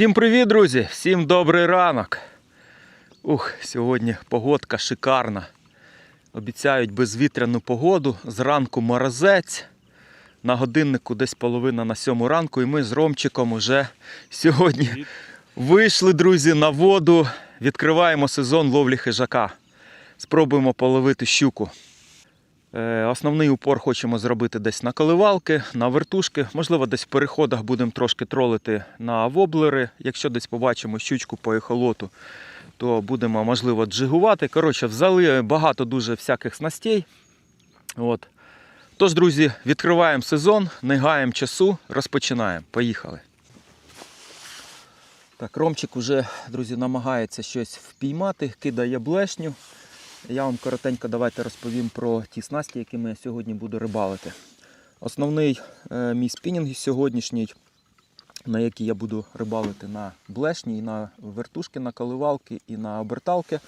Всім привіт, друзі! Всім добрий ранок. Ух, сьогодні погодка шикарна. Обіцяють безвітряну погоду. Зранку морозець. На годиннику десь половина на сьому ранку, і ми з Ромчиком уже сьогодні вийшли, друзі, на воду. Відкриваємо сезон ловлі хижака. Спробуємо половити щуку. Е, Основний упор хочемо зробити десь на коливалки, на вертушки. Можливо, десь в переходах будемо трошки тролити на воблери. Якщо десь побачимо щучку по ехолоту, то будемо, можливо, джигувати. Коротше, взяли багато дуже всяких снастей. От. Тож, друзі, відкриваємо сезон, не гаємо часу, розпочинаємо. Поїхали. Так, Ромчик уже, друзі, намагається щось впіймати, кидає блешню. Я вам коротенько давайте розповім про ті снасті, якими я сьогодні буду рибалити. Основний е, мій спінінг сьогоднішній, на який я буду рибалити на блешні, і на вертушки, на коливалки і на оберталки.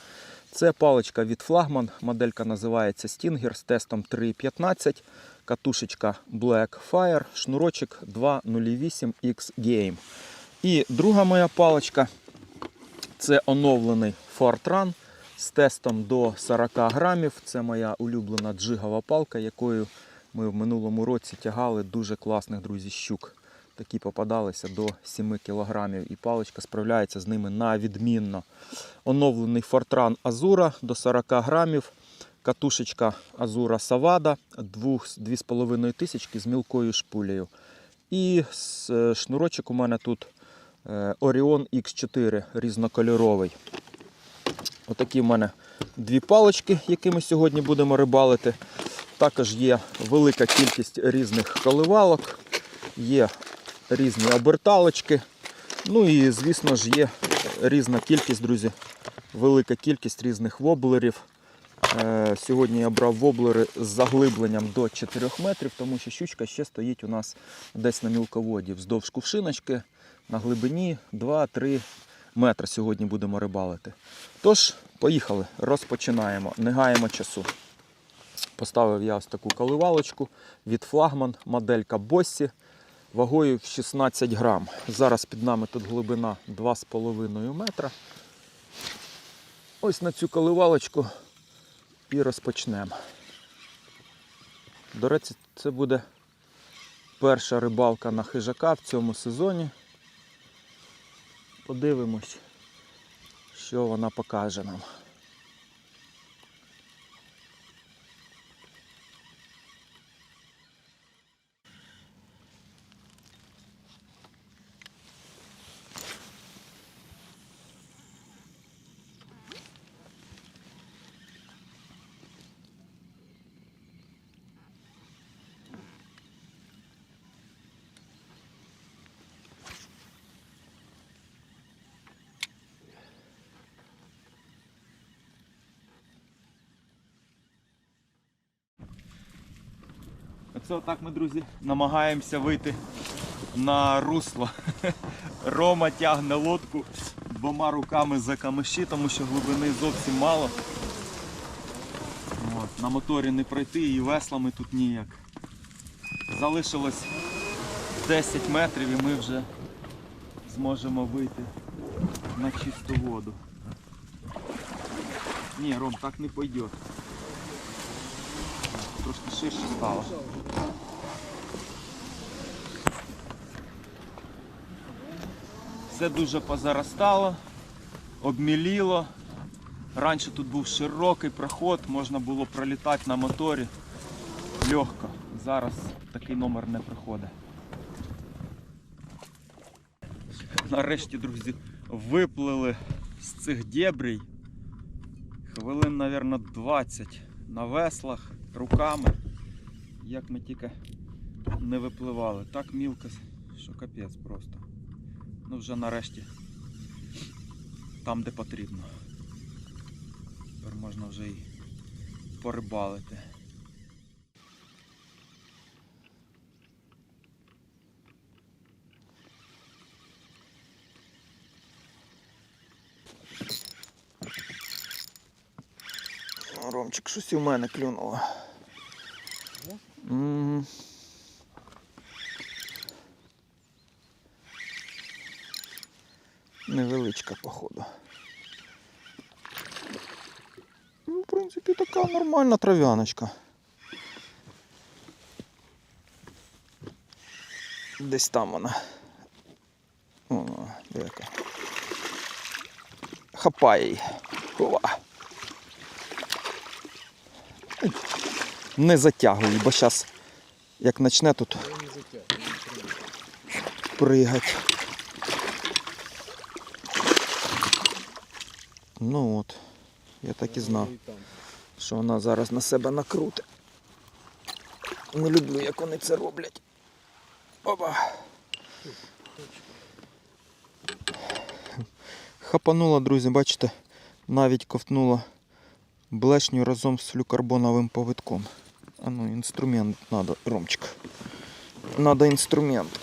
Це паличка від флагман. Моделька називається Stinger з тестом 3.15, катушечка Black Fire, шнурочок 208 X Game. І друга моя паличка це оновлений Fortran з тестом до 40 грамів. Це моя улюблена джигова палка, якою ми в минулому році тягали дуже класних друзі щук. Такі попадалися до 7 кілограмів, і паличка справляється з ними на відмінно. Оновлений Fortran Azura до 40 грамів. Катушечка Azura Savada 2,5 тисячки з мілкою шпулею. І е, шнурочок у мене тут е, Orion X4 різнокольоровий. Отакі в мене дві палички, якими сьогодні будемо рибалити. Також є велика кількість різних коливалок, є різні оберталочки. Ну і, звісно ж, є різна кількість, друзі, велика кількість різних воблерів. Е, Сьогодні я брав воблери з заглибленням до 4 метрів, тому що щучка ще стоїть у нас десь на мілководі вздовж кувшиночки на глибині 2-3 метри сьогодні будемо рибалити. Тож, поїхали, розпочинаємо, не гаємо часу. Поставив я ось таку коливалочку від флагман, моделька Боссі, вагою в 16 грам. Зараз під нами тут глибина 2,5 метра. Ось на цю коливалочку і розпочнемо. До речі, це буде перша рибалка на хижака в цьому сезоні. Подивимось, що вона покаже нам. Оце отак ми, друзі, намагаємося вийти на русло. Рома тягне лодку двома руками за камиші, тому що глибини зовсім мало. От, на моторі не пройти і веслами тут ніяк. Залишилось 10 метрів і ми вже зможемо вийти на чисту воду. Ні, Ром, так не пойде. Трошки ширше стало. Все дуже позаростало, обміліло. Раніше тут був широкий проход, можна було пролітати на моторі легко. Зараз такий номер не приходить. Нарешті, друзі, виплили з цих дебрій. Хвилин, мабуть, 20 на веслах, руками. Як ми тільки не випливали. Так мілко, що капець просто. Ну вже нарешті там, де потрібно. Тепер можна вже і порибалити. Ромчик, щось в мене клюнуло. Невеличка, походу. Ну, в принципі, така нормальна трав'яночка. Десь там вона. О, яка. Хапає її. Не затягуй, бо зараз як почне тут пригать. Ну от, я так і знав, що вона зараз на себе накрутить. Не люблю, як вони це роблять. Опа. Хапанула, друзі, бачите, навіть ковтнула блешню разом з флюкарбоновим повитком. А ну, інструмент треба, Ромчик. Надо інструмент.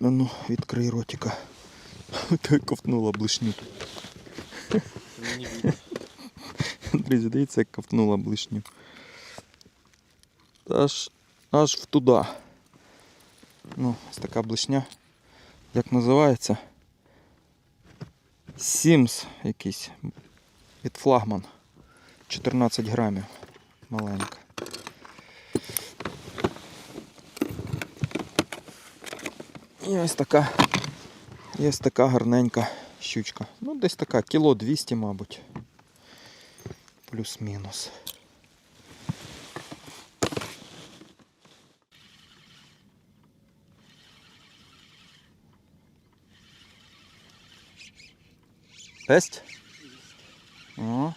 А ну, відкрий ротика. Та ковтнула блишню. Друзі, дивіться, як ковтнула блишню. Аж, аж в туди. Ну, ось така блишня. Як називається? Сімс якийсь. Від флагман. 14 грамів. Маленька. І ось така. Ось така гарненька щучка. Ну, десь така, кіло 200, мабуть. Плюс-мінус. Тесть? О.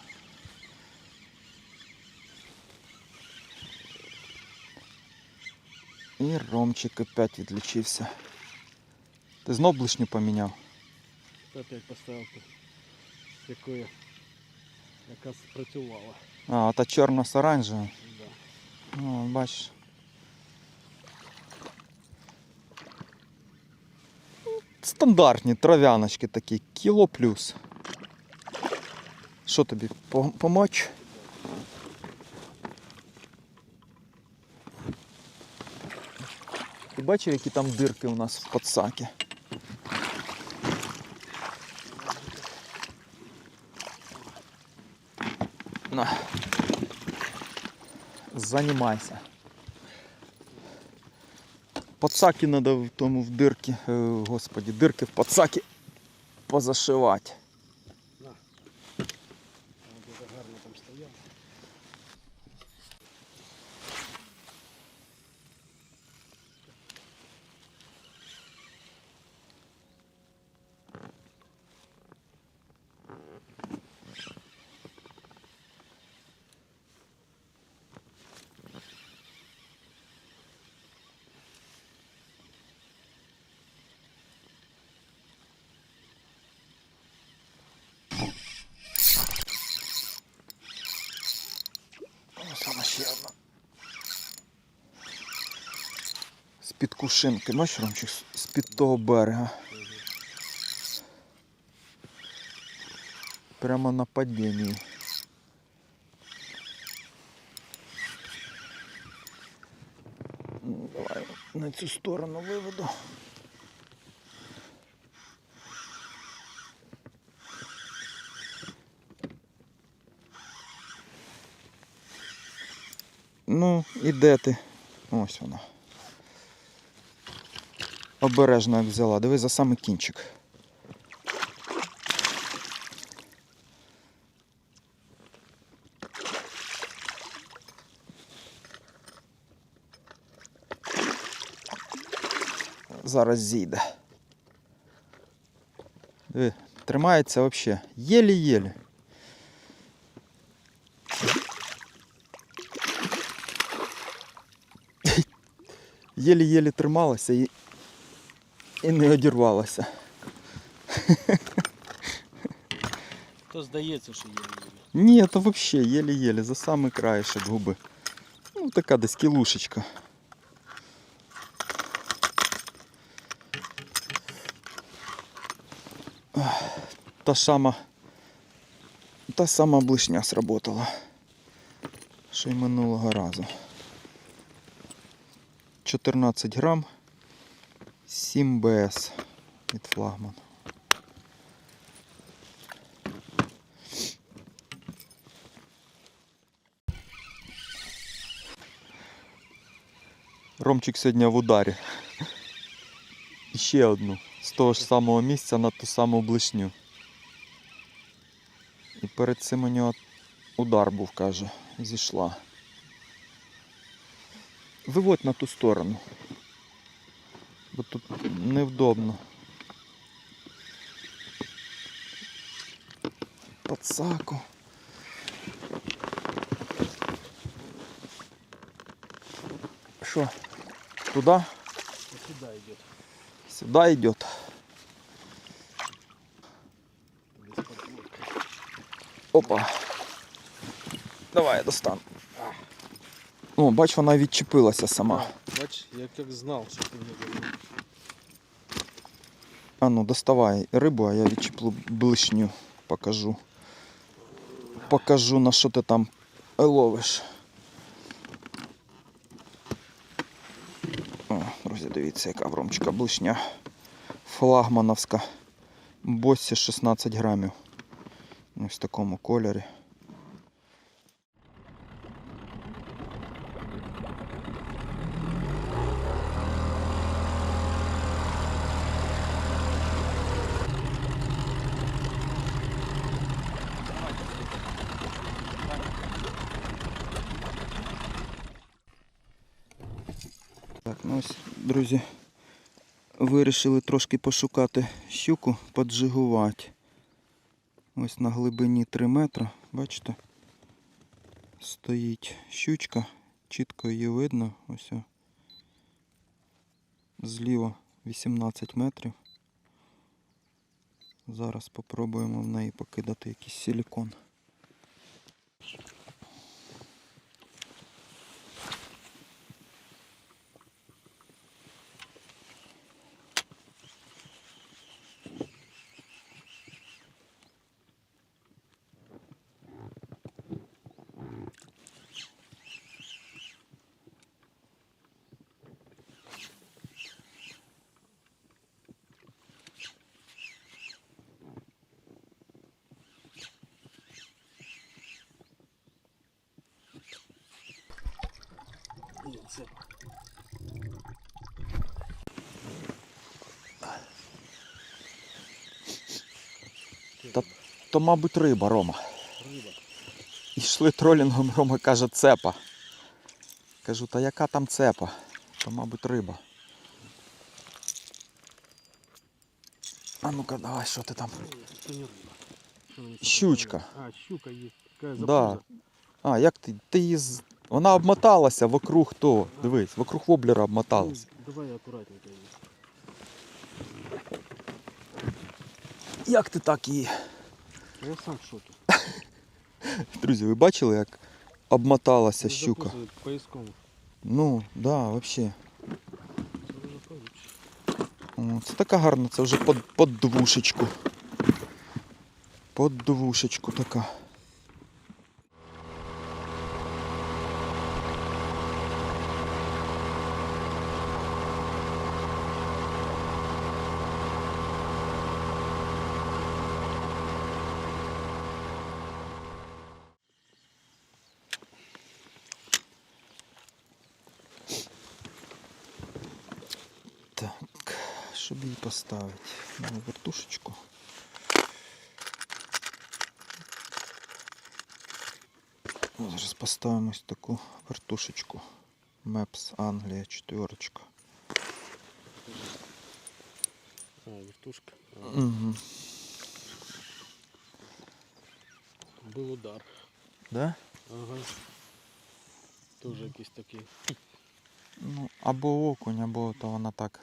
І Ромчик опять відлічився. Ти знов блишню поміняв? Опять поставив тут, якою, яка спрацювала. А, та чорно з оранжевим. Да. Ну, бачиш. Стандартні трав'яночки такі, кіло плюс. Що тобі, по- помочь? Ти бачив, які там дирки у нас в подсакі? На. Занимайся. Подсаки надо в тому в дирки, е, господи, дирки в подсаки позашивати. Вона дуже гарно там стояла. Ось вона ще одна. З-під кушинки, бачиш, Ромчик, з-під того берега. Прямо на падінні. Ну, Давай на цю сторону виведу. Ну, і де ти? Ось вона. Обережно як взяла. Дивись за самий кінчик. Зараз зійде. Диви, тримається взагалі. Єлі-єлі. єлі-єлі трималася і, і не одірвалася. То здається, що є. Ні, то взагалі єлі-єлі, за самий краєшок губи. Ну, така десь кілушечка. Та сама, та сама блишня сработала. що й минулого разу. 14 грам, 7 БС від флагман. Ромчик сьогодні в ударі. І ще одну. З того ж самого місця на ту саму блишню. І перед цим у нього удар був, каже, зійшла. Виводь на ту сторону. Бо тут невдобно. Пацаку. Що? Туда? Сюда идет. Сюда подводки. Опа. Давай я достану. О, бач, вона відчепилася сама. Бач, я как знал, что ты мне говоришь. А ну, доставай рибу, а я відчеплю блишню. Покажу. Покажу, на що ти там ловиш. О, друзі, дивіться, яка в Ромчика блишня. Флагмановська. Боссі 16 грамів. Ось в такому кольорі. Так, ну ось, друзі, вирішили трошки пошукати щуку, поджигувати. Ось на глибині 3 метри, бачите? Стоїть щучка, чітко її видно. Ось. Зліва 18 метрів. Зараз спробуємо в неї покидати якийсь силікон. Це Та то, мабуть, риба, Рома. риба. Ішли тролінгом, Рома каже, цепа. Кажу, та яка там цепа? То, мабуть, риба. А ну-ка, давай, що ти там? Це не риба. Щучка. А, щука є. Да. А, як ти? Ти її з... Вона обмоталася вокруг того. Дивись, вокруг воблера обмоталася. Ну, Давай акуратненько її. Як ти так її? Я сам в шокі. Друзі, ви бачили, як обмоталася щука? Пояском. Ну, да, взагалі. О, Це така гарна, це вже под, под двушечку. Под двушечку така. Поставити на вертушечку. Зараз поставимо ось таку вертушечку. Мепс Англія четверочка. А, вертушка. Угу. Був удар. Да? Ага. Теж якийсь такий. Ну, або окунь, або то вона так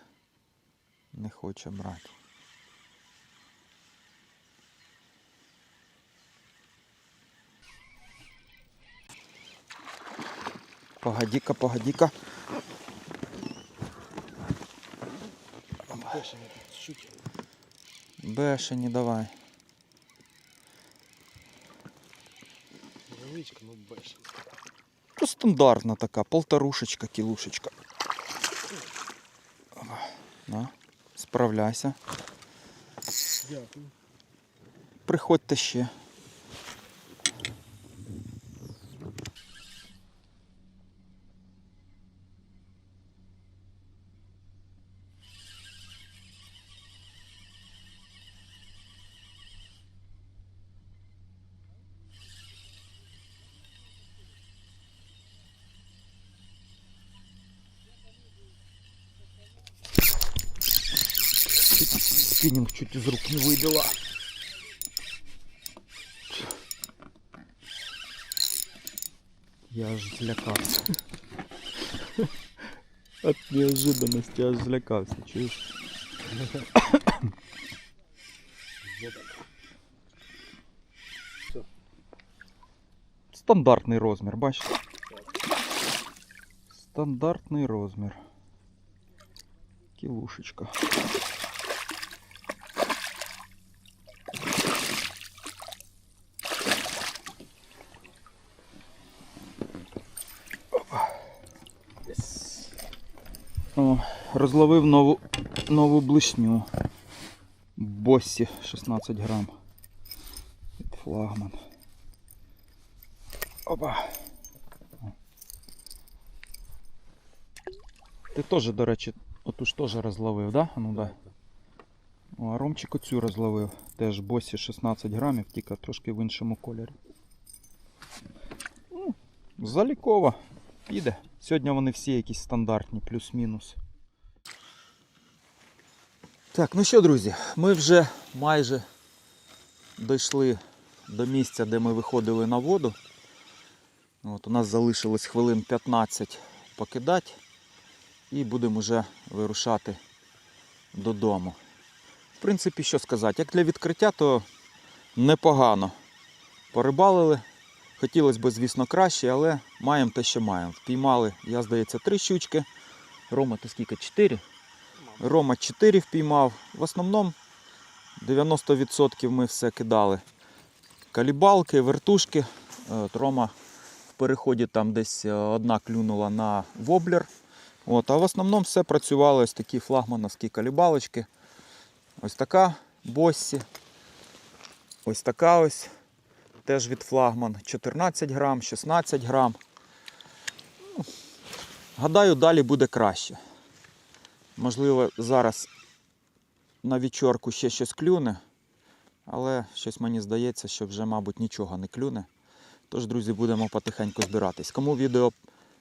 не хоче брати. Погоди-ка, погоди-ка. Бешені давай. Невеличка, ну бешені. стандартна така, полторушечка, кілушечка. На, справляйся. Дякую. Приходьте ще. Спиннинг чуть из рук не выбила. Я аж злякався. От неожиданности аж злякався, чуєш? Стандартний розмір, бачиш? Стандартний розмір. Кілушечка. Розловив нову, нову блишню. Боссі 16 грам. Флагман. Опа. Ти теж, до речі, оту ж теж розловив, да? Ну да. О, а Ромчик оцю розловив. Теж босі 16 грамів, тільки трошки в іншому кольорі. Ну, Залікова. Піде. Сьогодні вони всі якісь стандартні, плюс-мінус. Так, ну що, друзі, ми вже майже дійшли до місця, де ми виходили на воду. От, у нас залишилось хвилин 15 покидати і будемо вже вирушати додому. В принципі, що сказати, як для відкриття, то непогано. Порибалили. Хотілося б, звісно, краще, але маємо те, що маємо. Впіймали, я здається, три щучки. Рома, ти скільки? Чотири? Рома 4 впіймав. В основному 90% ми все кидали. Калібалки, вертушки. От Рома в переході там десь е, одна клюнула на воблер. От, а в основному все працювало ось такі флагмановські калібалочки. Ось така боссі. Ось така ось. Теж від флагман 14 грам, 16 грам. Ну, гадаю, далі буде краще. Можливо, зараз на вечірку ще щось клюне, але щось мені здається, що вже, мабуть, нічого не клюне. Тож, друзі, будемо потихеньку збиратись. Кому відео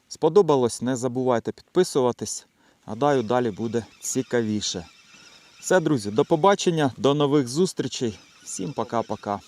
сподобалось, не забувайте підписуватись. Гадаю, далі буде цікавіше. Все, друзі, до побачення, до нових зустрічей. Всім пока-пока.